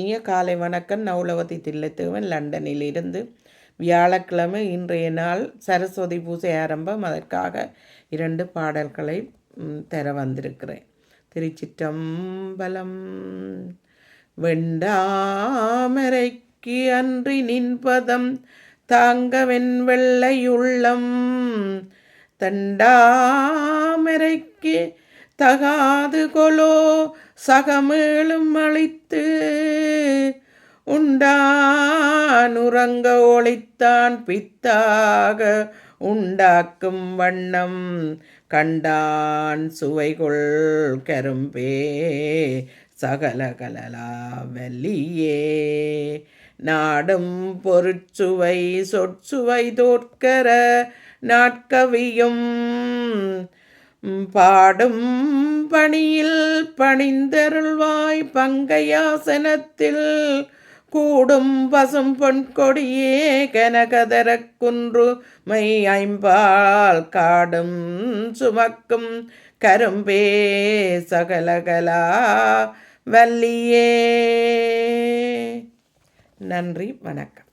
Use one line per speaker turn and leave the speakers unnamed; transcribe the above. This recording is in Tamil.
இனிய காலை வணக்கம். நவுலவதி தில்லைத்தேவன் லண்டனில் இருந்து வியாழக்கிழமை இன்றைய நாள் சரஸ்வதி பூஜை ஆரம்பம். அதற்காக இரண்டு பாடல்களை தர வந்திருக்கிறேன். திருச்சிற்றம்பலம் வெண்டாமரைக்கு அன்றி நின்பதம் தாங்கவென் வெள்ளையுள்ளம். தண்டாமரைக்கு தகாது கொலோ சகமேளும் அழித்து உண்டான் உறங்க ஒளித்தான் பித்தாக உண்டாக்கும் வண்ணம் கண்டான் சுவைகொள் கரும்பே சகலகலலா வல்லியே நாடும் பொருட்சுவை சொற்சுவை தோற்கர நாட்கவியும் பாடும் பணியில் பணிந்தருள்வாய் பங்கையாசனத்தில் கூடும் பசும் பொன்கொடியே கனகதர குன்று மை ஐம்பால் காடும் சுமக்கும் கரும்பே சகலகலா வல்லியே நன்றி வணக்கம்.